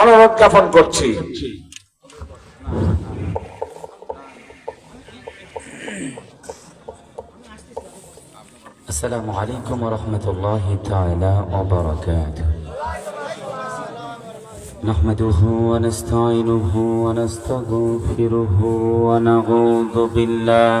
অনুরোধ জ্ঞাপন করছি السلام عليكم ورحمة الله تعالى وبركاته نحمده ونستعينه ونستغفره ونعوذ بالله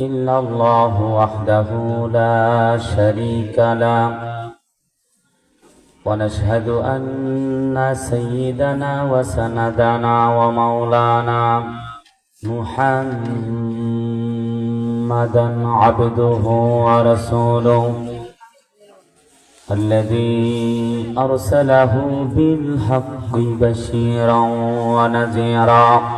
الله وحده لا شريك له. ونشهد أن سيدنا وسندنا ومولانا محمدا عبده ورسوله الذي أرسله بالحق بشيرا ونذيرا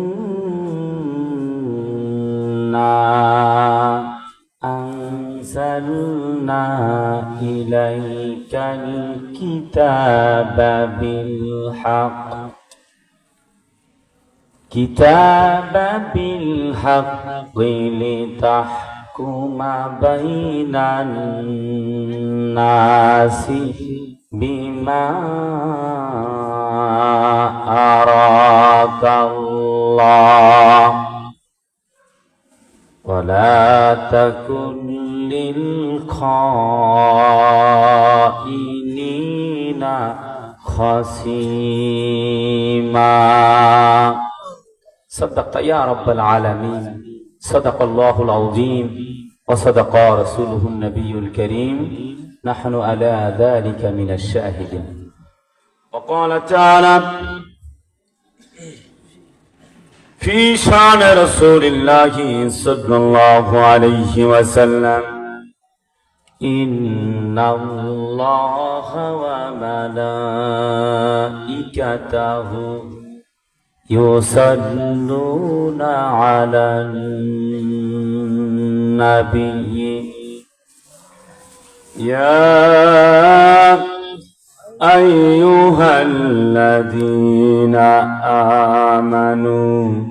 أنزلنا إليك الكتاب بالحق كتاب بالحق لتحكم بين الناس بما أراك الله ولا تكن للخائنين خصيما. صدقت يا رب العالمين. صدق الله العظيم. وصدق رسوله النبي الكريم. نحن على ذلك من الشاهدين. وقال تعالى في شان رسول الله صلى الله عليه وسلم. إن الله وملائكته يصلون على النبي. يا أيها الذين آمنوا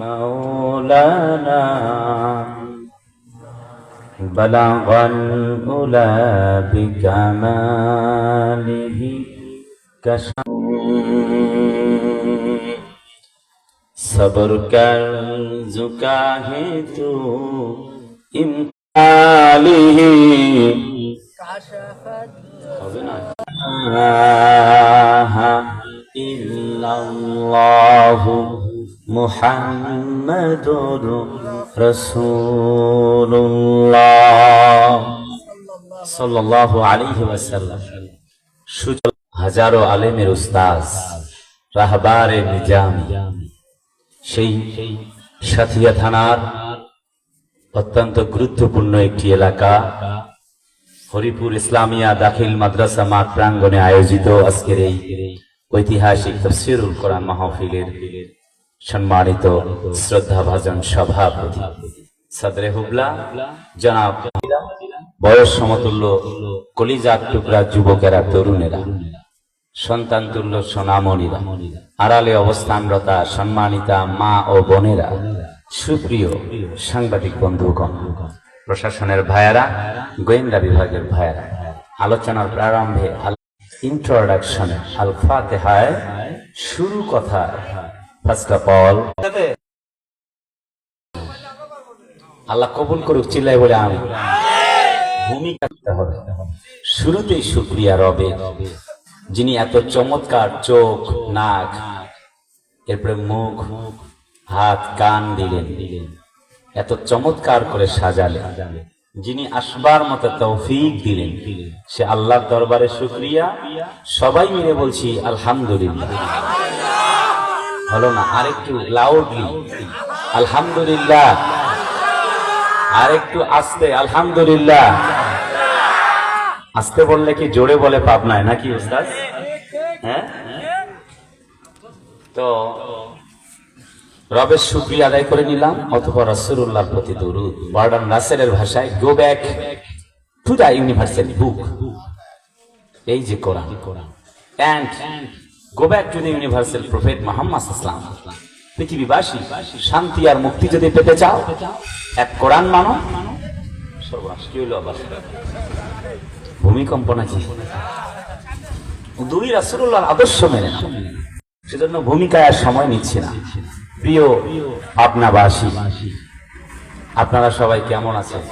مولانا بلغ الأولى بكماله کشم صبر کر زکا ہے تو امتالی হবে না মুহাম্মাদুর রাসূলুল্লাহ সাল্লাল্লাহু আলাইহি ওয়াসাল্লাম। সুজল হাজারো আলেমের উস্তাজ রাহবারে নিজাম। সেই সাথিয়া থানার অত্যন্ত গুরুত্বপূর্ণ একটি এলাকা, হরিপুর ইসলামিয়া দাখিল মাদ্রাসা মাঠ প্রাঙ্গণে আয়োজিত আজকের এই ঐতিহাসিক তফসিরুল কোরআন মাহফিলের সম্মানিত শ্রদ্ধাভাজন সভাপতি। সদরে হুবলা, জনাব বয়স সমতুল্য, কলিজার টুকরা যুবকেরা, তরুণেরা, সন্তান তুল্য সোনামণিরা, আড়ালে অবস্থানরতা সম্মানিতা মা ও বোনেরা, সুপ্রিয় সাংবাদিক বন্ধুগণ, প্রশাসনের ভাইয়ারা, গোয়েন্দা বিভাগের ভাইয়ারা, আলোচনার প্রারম্ভে ইন্ট্রোডাকশনে আল ফাতেহায় শুরু কথা ফার্স্ট অফ অল আল্লাহ কবুল করুক চিল্লাই বলে আমি। ভূমিকা হবে। শুরুতেই শুক্রিয়া রবে যিনি এত চমৎকার চোখ নাক এরপরে মুখ হাত কান দিলেন। এত চমৎকার করে সাজালেন। যিনি আসবার মতো তৌফিক দিলেন। সে আল্লাহর দরবারে শুক্রিয়া। সবাই মিলে বলছি আলহামদুলিল্লাহ। হলো না, আরেকটু লাউডলি আলহামদুলিল্লাহ। আরেকটু আস্তে, আলহামদুলিল্লাহ। আসতে বললে কি জোরে বলে পাবনায় নাকি, উস্তাদ? হ্যাঁ? তো, রবের শুক্রিয়া আদায় করে নিলাম, অথবা রসুল্লাহর প্রতি দরুদ। বার্ডান রাসেলের ভাষায় go back to the universal book এই যে কোরআন। And go back to the universal prophet Muhammad ইসলাম পৃথিবীবাসী, শান্তি আর মুক্তি যদি পেতে চাও, এক কোরআন মানো। সর্বনাশ, কি হইল আবার? ভূমিকম্প নাকি? দুই রাসুল্লাহর আদর্শ মেনে নাও। সেজন্য ভূমিকায় আর সময় নিচ্ছি না। প্রিয় আপনাবাসী আপনারা সবাই কেমন আছেন?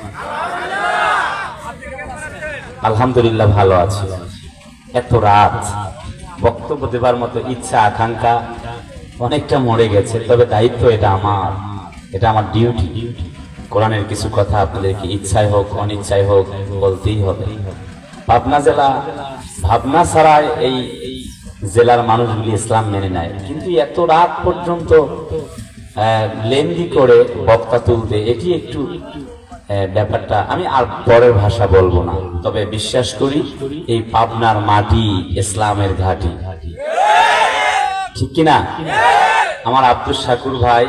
আলহামদুলিল্লাহ ভালো আছি। এত রাত বক্তব্য দেবার মতো ইচ্ছা, আকাঙ্ক্ষা অনেকটা মরে গেছে, তবে দায়িত্ব এটা আমার। এটা আমার ডিউটি কোরআনের কিছু কথা আপনাদেরকে ইচ্ছায় হোক অনিচ্ছায় হোক, বলতেই হবে। পাবনা জেলা, ভাবনা ছাড়া এই জেলার মানুষগুলি ইসলাম মেনে নেয়। কিন্তু এত রাত পর্যন্ত লেন্দি করে বক্তা তুলতে এটি একটু ব্যাপারটা আমি আর পরের ভাষা বলব না। তবে বিশ্বাস করি এই পাবনার মাটি ইসলামের ঘাটি। ঠিক কিনা? আমার আব্দুল শাকুর ভাই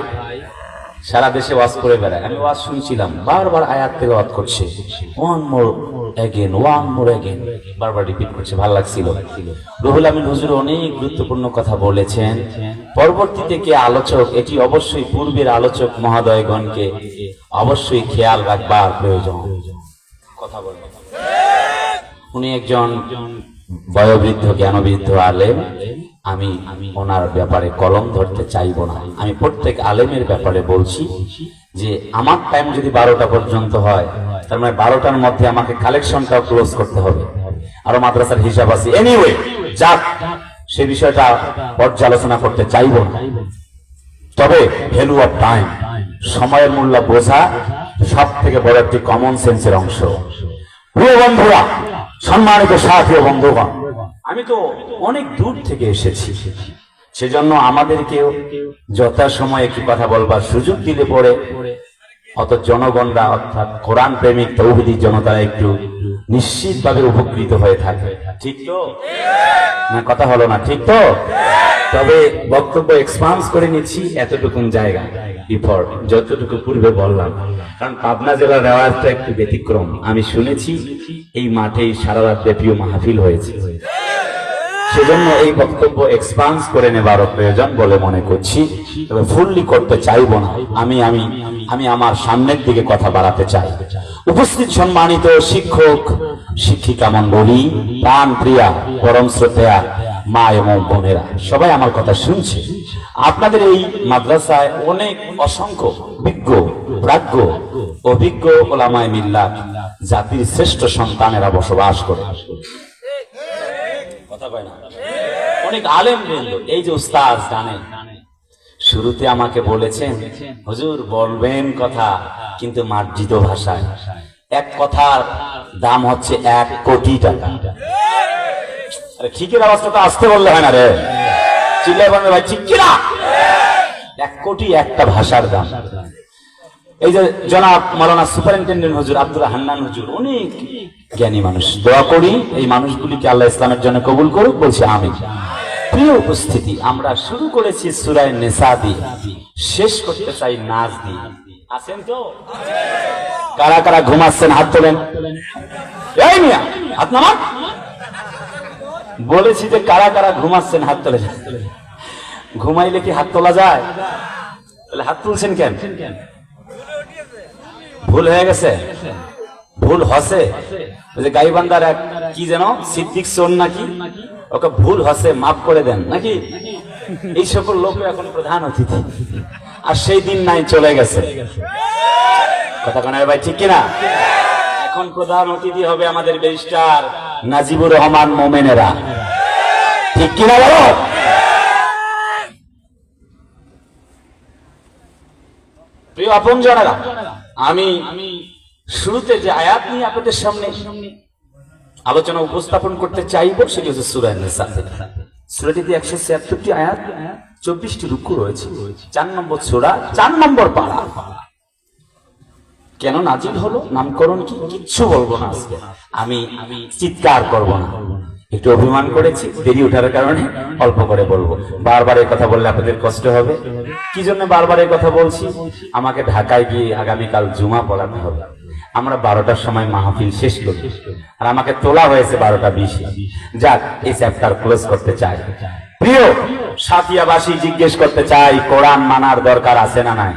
সারা দেশে ওয়াজ করে বেড়ায়। আমি ওয়াজ শুনছিলাম, বারবার আয়াত থেকে ওয়াজ করছে। One more again one more again বারবার রিপিট করছে, ভালো লাগছিল। রুহুল আমিন হুজুর অনেক গুরুত্বপূর্ণ কথা বলেছেন। পরবর্তীতে কে আলোচক, এটি অবশ্যই পূর্বের আলোচক মহাদয়গণকে অবশ্যই খেয়াল রাখবার প্রয়োজন। কথা বলবেন উনি একজন বয়োবৃদ্ধ, জ্ঞানবৃদ্ধ আলেম। আমি ওনার ব্যাপারে কলম ধরতে চাইব না। আমি প্রত্যেক আলেমের ব্যাপারে বলছি যে আমার টাইম যদি বারোটা পর্যন্ত হয়, তার মানে বারোটার মধ্যে আমাকে কালেকশনটাও ক্লোজ করতে হবে। আরও মাদ্রাসার হিসাব আছে। এনিওয়ে যাক, সে বিষয়টা পর্যালোচনা করতে চাইব না। তবে ভ্যালু অফ টাইম সময়ের মূল্য বোঝা সব থেকে বড় একটি কমন সেন্সের অংশ। প্রিয় বন্ধুরা, সম্মানিত সাথী বন্ধুগণ আমি তো অনেক দূর থেকে এসেছি। সেজন্য আমাদেরকেও যথাসময়ে একটি কথা বলবার সুযোগ দিলে পরে অত জনগণরা অর্থাৎ কোরআন প্রেমিক তৌহিদি জনতারা একটু নিশ্চিতভাবে উপকৃত হয়ে থাকে। ঠিক তো? না, কথা হলো না, ঠিক তো? তবে বক্তব্য এক্সপান্স করে নিচ্ছি এতটুকুন জায়গা বিফর যতটুকু পূর্বে বললাম। কারণ পাবনা জেলার রেওয়াজটা একটু ব্যতিক্রম। আমি শুনেছি, এই মাঠেই সারা রাত ব্যাপীয় মাহফিল হয়েছে। সেজন্য এই বক্তব্য এক্সপান্স করে নেবার প্রয়োজন বলে মনে করছি। তবে ফুললি করতে চাইব না। আমি আমি আমি আমার সামনের দিকে কথা বাড়াতে চাই। উপস্থিত সম্মানিত শিক্ষক, শিক্ষিকা মন্ডলী প্রাণ প্রিয়া পরম শ্রদ্ধা মা এবং বোনেরা, সবাই আমার কথা শুনছে। আপনাদের এই মাদ্রাসায় অনেক অসংখ্য বিজ্ঞ, প্রাজ্ঞ, অভিজ্ঞ ওলামায় মিল্লাত, জাতির শ্রেষ্ঠ সন্তানেরা বসবাস করে। কয় না? অনেক আলেম বৃন্দ এই যে উস্তাদ জানেন শুরুতে আমাকে বলেছেন, হুজুর, বলবেন কথা, কিন্তু মার্জিত ভাষায়। এক কথার দাম হচ্ছে এক কোটি টাকা। আরে, ঠিকের অবস্থা তো আসতে বললে হয় না রে। চিল্লাই বলবে, ভাই, ঠিক কিনা? এক কোটি একটা ভাষার দাম। এই যে জনাব মৌলানা সুপারিনটেন্ডেন্ট হুজুর আব্দুল হান্নান হুজুর, অনেক জ্ঞানী মানুষ। দোয়া করি এই মানুষগুলিকে আল্লাহ ইসলামের জন্য কবুল করুক, বলছি আমি প্রিয় উপস্থিতি, আমরা শুরু করেছি সুরায় নেশা দিয়ে। শেষ করতে চাই নাচ দিয়ে। আছেন তো? কারা কারা ঘুমাচ্ছেন, হাত তোলেন। এই মিয়া, হাত নামান। বলেছি যে কারা কারা ঘুমাচ্ছেন, হাত তোলেন। ঘুমাইলে কি হাত তোলা যায়? তাহলে হাত তুলছেন কেন? ভুল হয়ে গেছে? ভুল হসে? যে গাইবান্দার এক, কি যেন? সিদ্দিক সোন নাকি? ওকে ভুল হসে, মাফ করে দেন, নাকি? এই সকল লোক এখন প্রধান অতিথি। আর সেই দিন নাই, চলে গেছে। কথা কানার ভাই, ঠিক কিনা? এখন প্রধান অতিথি হবে আমাদের ব্যারিস্টার নাজিবুর রহমান মোমেনেরা। ঠিক কিনা বলো? প্রিয় আপন জনেরা আমি শুরুতে যে আয়াত নিয়ে আপনাদের সামনে আলোচনা উপস্থাপন করতে চাইব, সেটি হচ্ছে সুরায় নিসা। সুরাটিতে একশো ছিয়াত্তরটি আয়াত, চব্বিশটি রুকু রয়েছে। চার নম্বর সুরা, চার নম্বর পাড়া কেন নাজিল হলো? নামকরণ কি? কিচ্ছু বলব না আজকে। আমি আমি চিৎকার করব না। একটু অভিমান করেছি, দেরি ওঠার কারণে অল্প করে বলব। বারবার এই কথা বললে আপনাদের কষ্ট হবে। কি জন্য বারবার এই কথা বলছি? আমাকে ঢাকায় গিয়ে আগামীকাল জুমা পড়াতে হবে। আমরা বারোটার সময় মাহফিল শেষ করি। আর আমাকে তোলা হয়েছে বারোটা বিশে। যাক, এই চ্যাপ্টার ক্লোজ করতে চাই। প্রিয় সাথিয়াবাসী জিজ্ঞেস করতে চাই, কোরআন মানার দরকার আছে না নাই?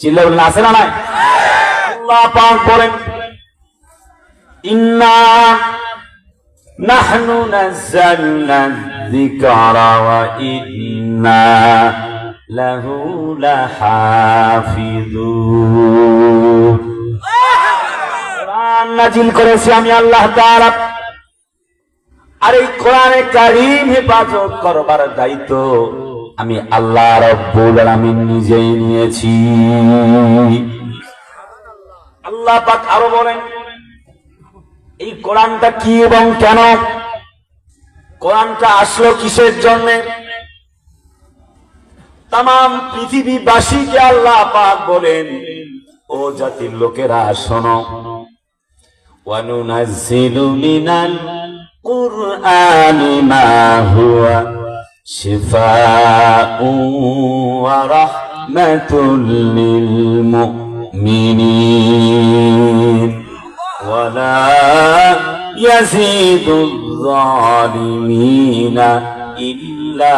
চিল্লা বললেন আছে না নাই? আল্লাহ পাক বলেন, ইন্না নাযালনা যিকরা ওয়া ইন্না লাহু লাহাফিযুন কোরআন নাজিল করেছি আমি আল্লাহ তাআলা। আর এই কোরআনে কারিম হেফাজত করবার দায়িত্ব আমি আল্লাহ রব্বুল আলামিন নিজেই নিয়েছি। আল্লাহ পাক আরও বলেন এই কোরআনটা কি এবং কেন? কোরআনটা আসলো কিসের জন্য? তাম পৃথিবীবাসীকে আল্লাহ পাক বলেন, ও জাতির লোকেরা, শোনো। ওয়ানুনাজ্জিলু মিনাল ولا يزيد الظالمين إلا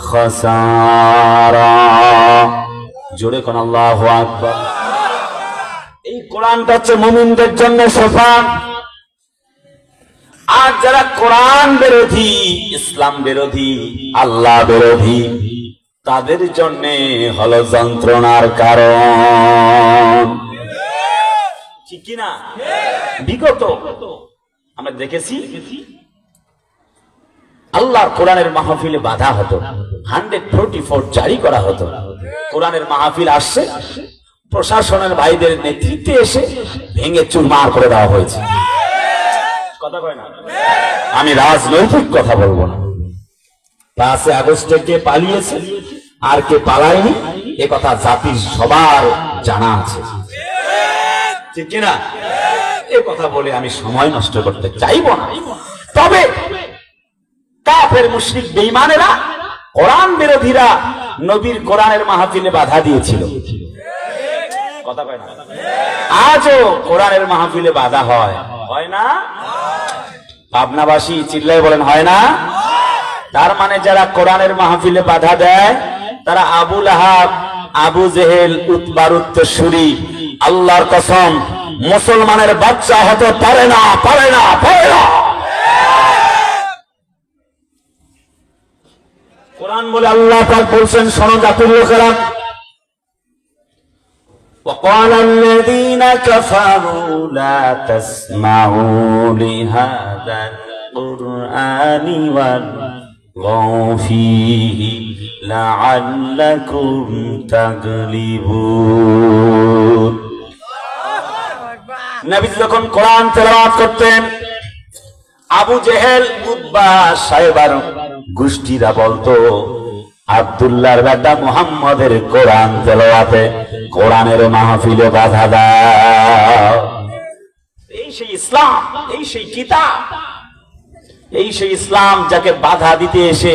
خسارا জোরে কোন আল্লাহু আকবার এই কোরআনটা হচ্ছে মুমিনদের জন্য সোফা আর যারা কোরআন বিরোধী ইসলাম বিরোধী আল্লাহ বিরোধী তাদের জন্য হলো যন্ত্রণার কারণ ঠিক কিনা বিগত আমরা দেখেছি আল্লাহর কোরআনের মাহফিলে বাধা হতো। হান্ড্রেড ফোরটি ফোর জারি করা হতো। কোরআনের মাহফিল আসছে। প্রশাসনের ভাইদের নেতৃত্বে এসে ভেঙে চুরমার করে দেওয়া হয়েছে। কথা কয় না? আমি রাজনৈতিক কথা বলব না। পাঁচে আগস্টে কে পালিয়েছে? আর কে পালায়নি। এ কথা জাতির সবার জানা আছে। ঠিক কিনা? এ কথা বলে আমি সময় নষ্ট করতে চাইব না। তবে কাফের মুশরিক বেঈমানেরা কোরআন বিরোধীরা নবীর কোরআনের মাহফিলে বাধা দিয়েছিল। কথা কয় না? আজও কোরআনের মাহফিলে বাধা হয়। হয় না? পাবনাবাসী চিল্লাই বলেন, হয় না? তার মানে যারা কোরআনের মাহফিলে বাধা দেয়, তারা আবুল আহাব, আবু জেহেল উৎবার উত্তরসূরি আল্লাহর কসম মুসলমানের বাচ্চা হতে পারে না পারে না পারে না কোরআন বলে আল্লাহ পাক বলছেন শোনো জাতির লোকেরা وقال الذين كفروا لا تسمعوا لهذا القرآن والغوا فيه لعلكم تغلبون নবী যখন কোরআন তেলাওয়াত করতেন, আবু জেহেল উদ্বা সাহেবার গোষ্ঠীরা বলতো বেটা কোরআন তেলাওয়াতে কোরআনের মাহফিলে বাধা দাও। এই সেই ইসলাম, এই সেই কিতাব, এই সেই ইসলাম যাকে বাধা দিতে এসে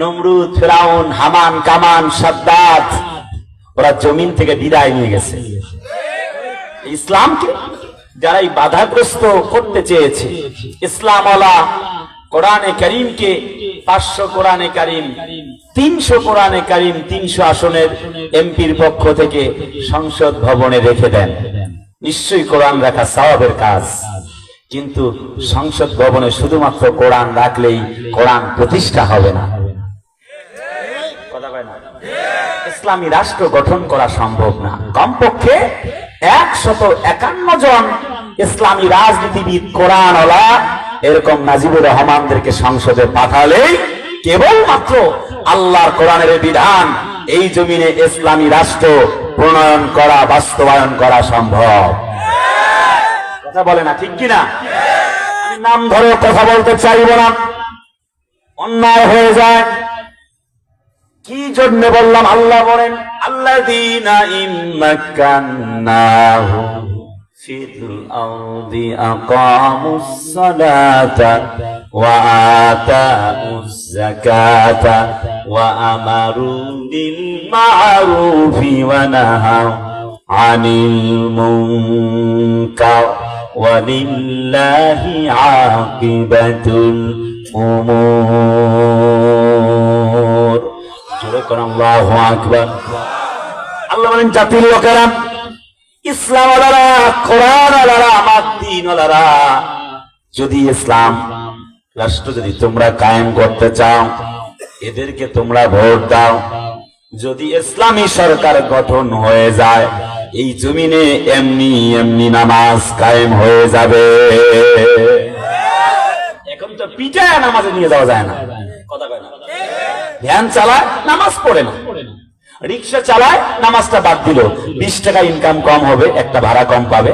নমরুদ, ফেরাউন, হামান, কামান, সাদ্দাত, ওরা জমিন থেকে বিদায় নিয়ে গেছে। ইসলামকে যারা এই বাধাগ্রস্ত করতে চেয়েছে ইসলাম কোরআনে করিমকে পাঁচশো কোরআনে কারিম, তিনশো কোরআনে কারিম, তিনশো আসনের এমপির পক্ষ থেকে সংসদ ভবনে রেখে দেন। নিশ্চয়ই কোরআন রাখা সওয়াবের কাজ। কিন্তু সংসদ ভবনে শুধুমাত্র কোরআন রাখলেই কোরআন প্রতিষ্ঠা হবে না? ইসলামী রাষ্ট্র গঠন করা সম্ভব না। কমপক্ষে একশত একান্ন জন ইসলামী রাজনীতিবিদ কোরআন এরকম নাজিবুর রহমানদেরকে সংসদে পাঠালেই কেবলমাত্র আল্লাহর কোরআনের বিধান এই জমিনে ইসলামী রাষ্ট্র প্রণয়ন করা, বাস্তবায়ন করা সম্ভব। কথা বলে না, ঠিক কিনা? নাম ধরে কথা বলতে চাইব না। অন্যায় হয়ে যায়। কি জন্য বললাম, আল্লাহ বলেন আল্লাহ দিনা fil ardi aqamus salata wa ataus zakata wa amaru ma'rufi wa nahau anil munkar wa lillahi aqibatul umur. Allahu akbar. Allah menjatuhkan ইসলাম আলারা কোরআন আলারা আমার দিন আলারা যদি ইসলাম রাষ্ট্র যদি তোমরা কায়েম করতে চাও, এদেরকে তোমরা ভোট দাও। যদি ইসলামী সরকার গঠন হয়ে যায়, এই জমিনে এমনি এমনি নামাজ কায়েম হয়ে যাবে। এখন তো পিটায় নামাজে নিয়ে যাওয়া যায় না। কথা কয় না। ভ্যান চালায়, নামাজ পড়ে না। রিক্সা চালায়, নামাজটা বাদ দিল। বিশ টাকা ইনকাম কম হবে, একটা ভাড়া কম পাবে।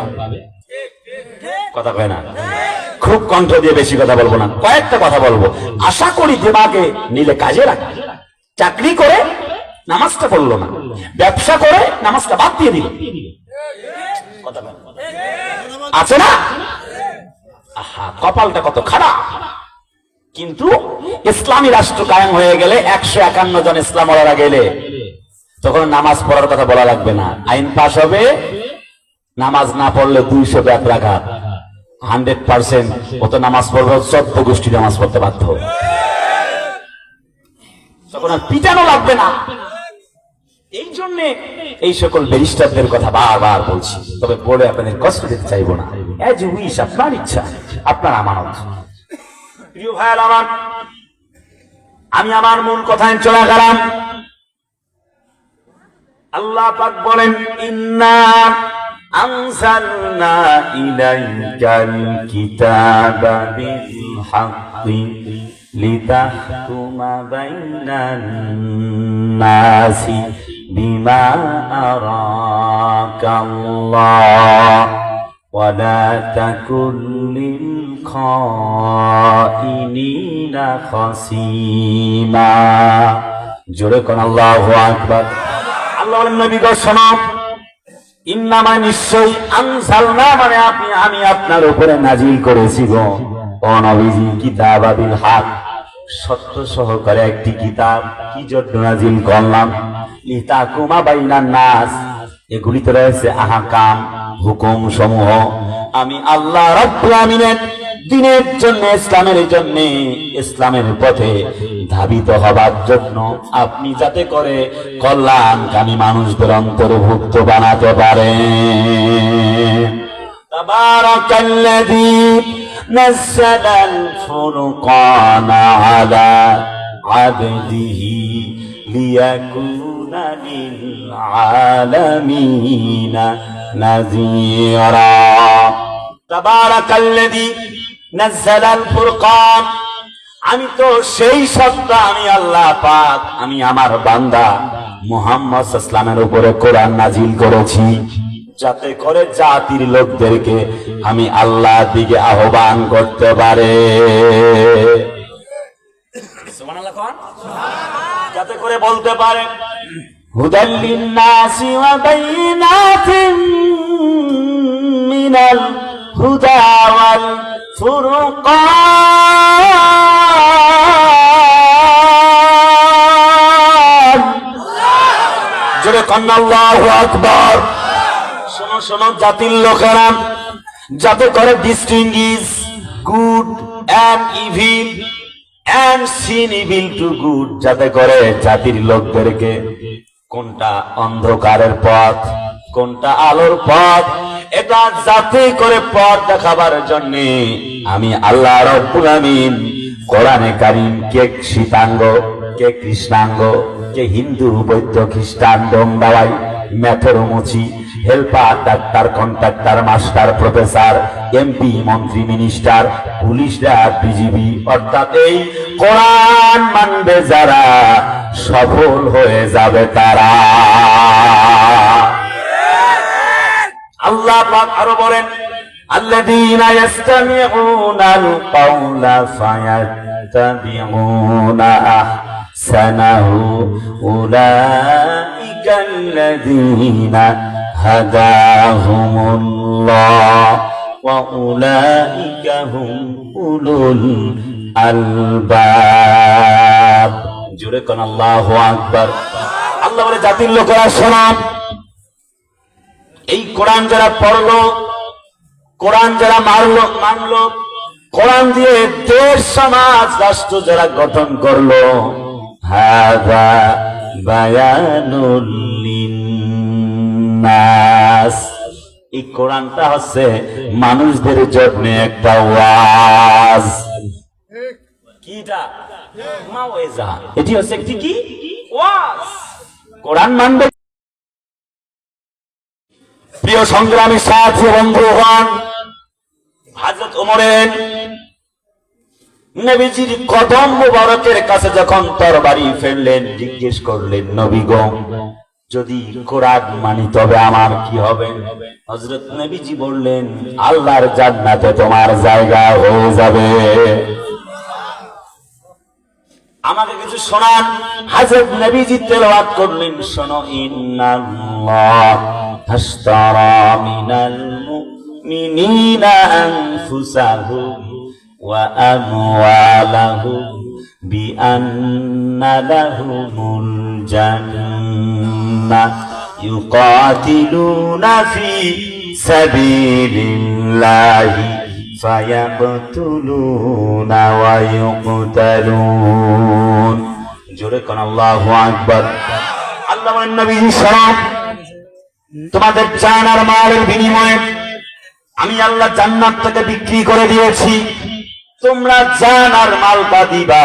কথা কয় না? খুব কণ্ঠ দিয়ে বেশি কথা বলব না। কয়েকটা কথা বলব। আশা করি দিমাগে নিলে কাজে রাখবে চাকরি করে নামাজটা পড়ল না। ব্যবসা করে নামাজটা বাদ দিয়ে দিল। আছে না? আহা, কপালটা কত খারাপ। কিন্তু ইসলামী রাষ্ট্র কায়েম হয়ে গেলে একশো একান্ন জন ইসলাম ওরা গেলে তখন নামাজ পড়ার কথা বলা লাগবে না। আইন পাশ হবে, নামাজ না পড়লে দুইশো ব্যাপ রাখা হান্ড্রেড পার্সেন্ট ও নামাজ পড়বে চোদ্দ গোষ্ঠী নামাজ পড়তে বাধ্য। তখন আর পিটানো লাগবে না। এই জন্য এই সকল ব্যারিস্টারদের কথা বারবার বলছি। তবে বলে আপনাদের কষ্ট দিতে চাইব না। এজ উইশ আপনার ইচ্ছা, আপনার আমানত। প্রিয় আমার, আমি আমার মূল কথায় চলে গেলাম। আল্লাহ পাক বলেন ইন্না আনজালনা ইলাইকাল কিতাবা বিল হাক্কি লিতাহকুমা বাইনান নাসি বিমা আরাকাল্লাহ ولا تكن للخائنين خصيما জোরে কোন আল্লাহু আকবার ইন্নামা নিশ্চয়ই আনসালনা মানে আপনি, আমি আপনার উপরে নাজিল করেছি সত্য সহকারে একটি কিতাব কি জন্য নাজিল করলাম? লিতাকুমা বাইনান নাস। এগুলিতে রয়েছে আহাকাম, হুকুম সমূহ। আমি আল্লাহ রাব্বুল আমিনের দিনের জন্য, ইসলামের জন্য, ইসলামের পথে ধাবিত হবার জন্য আপনি যাতে করে কল্যাণকামী মানুষদের অন্তর্ভুক্ত বানাতে পারে তবার নাযালাল ফুরকান ফুরকান আমি তো সেই সত্তা, আমি আল্লাহ পাক, আমি আমার বান্দা মুহাম্মদ ইসলামের উপরে কোরআন নাজিল করেছি। যাতে করে জাতির লোকদেরকে আমি আল্লাহ দিকে আহ্বান করতে পারে। যাতে করে বলতে পারে হুদাল্লিন নাসি ওয়া মিনাল হুদা ওয়াল জোরে কন্যা আল্লাহু আকবার। শোনো শোনো, জাতির লোকেরা, যাতে করে distinguish good and evil and sin evil to good যাতে করে জাতির লোকদেরকে কোনটা অন্ধকারের পথ, কোনটা আলোর পথ, এটা যাতে করে পথ দেখাবার জন্য আমি আল্লাহ রব্বুল আমিন কোরআনে কারিম কে শীতাঙ্গ কে কৃষ্ণাঙ্গ কে হিন্দু বৈদ্য খ্রিস্টান ডোমদাওয়াই ম্যাথরমুচি helper doctor contractor master professor MP মন্ত্রী মিনিস্টার পুলিশরা বিজিবি অর্থাৎ এই কোরআন মানবে যারা সফল হয়ে যাবে তারা আল্লাহ পাক আরো বলেন الذين يستمعون القول فيتبعون أحسنه أولئك الذين هداهم الله وأولئك هم أولو الألباب জোরে কোন আল্লাহু আকবার আল্লাহ বলে জাতির লোকেরা শোনাম এই কোরআন যারা পড়লো কোরআন যারা মারলো মানলো কোরআন দিয়ে দেশ সমাজ রাষ্ট্র যারা গঠন করলো হাদা বায়ানুল লিন্নাস এই কোরআনটা হচ্ছে মানুষদের জন্য একটা ওয়াজ। কিটা? মাওয়েজা। এটি হচ্ছে একটি কি? ওয়াজ। কোরআন মানবে। প্রিয় সংগ্রামী সাথী বন্ধুগণ হাজরত ওমরের নবীজির কদম মুবারকের কাছে যখন তরবারি ফেললেন, জিজ্ঞেস করলেন, নবী গো, যদি কোরআন মানি তবে আমার কি হবে? হজরত নবীজি বললেন, আল্লাহর জান্নাতে তোমার জায়গা হয়ে যাবে। আমাকে কিছু শোনান। হাজরত নবীজি তেলাওয়াত করলেন, শোনো, ইন্নাল্লাহ হাশতারা মিনাল মুমিনিনা আনফুসাহুম ওয়া আমওয়ালাহুম বিআন্না লাহুমুল জান্নাহ ইউকাতিলুনা ফি সাবিলিল্লাহি فيقتلون ويقتلون জোরে কোন আল্লাহু আকবার আল্লাহ বলেন নবী সালাম তোমাদের জান আর মালের বিনিময়ে আমি আল্লাহ জান্নাত থেকে বিক্রি করে দিয়েছি তোমরা জান আর মাল দিবা।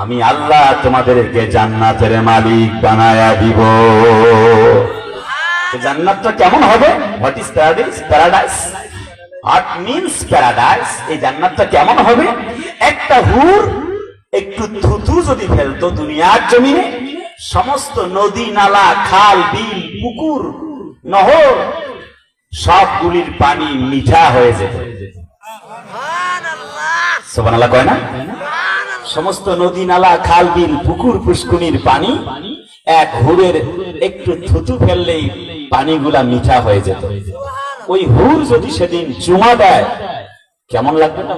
আমি আল্লাহ তোমাদেরকে জান্নাতের মালিক বানায়া দিব। জান্নাতটা কেমন হবে? What is paradise paradise what means paradise এই জান্নাতটা কেমন হবে? একটা হুর, একটু থুতু যদি ফেলতো দুনিয়ার জমিনে, সমস্ত নদী, নালা, খাল, বিল, পুকুর, নহর, সবগুলির পানি মিঠা হয়ে যেত। সোবানাল্লাহ কয় না? সমস্ত নদী, নালা, খাল, বিল, পুকুর, পুষ্কুনির পানি এক হুরের একটু থুতু ফেললেই পানিগুলা মিঠা হয়ে যেত। ওই হুর যদি সেদিন চুমা দেয়, কেমন লাগবে না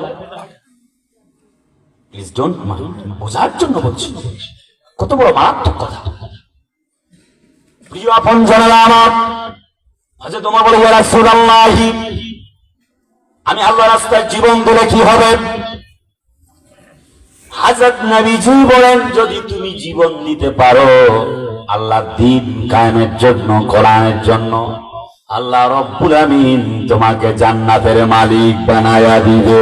প্লিজ ডোন্ট মাইন্ড বোঝার জন্য বলছি। কত বড় মারাত্মক কথা। প্রিয় আপন জানালা আমার হজরত তোমার বলে আমি আল্লাহ রাস্তায় জীবন দিলে কি হবে? হাজরত নবীজি বলেন, যদি তুমি জীবন দিতে পারো, আল্লাহ দিন কায়েমের জন্য, কোরআনের জন্য, আল্লাহ রব্বুল আমিন তোমাকে জান্নাতের মালিক বানায়া দিবে।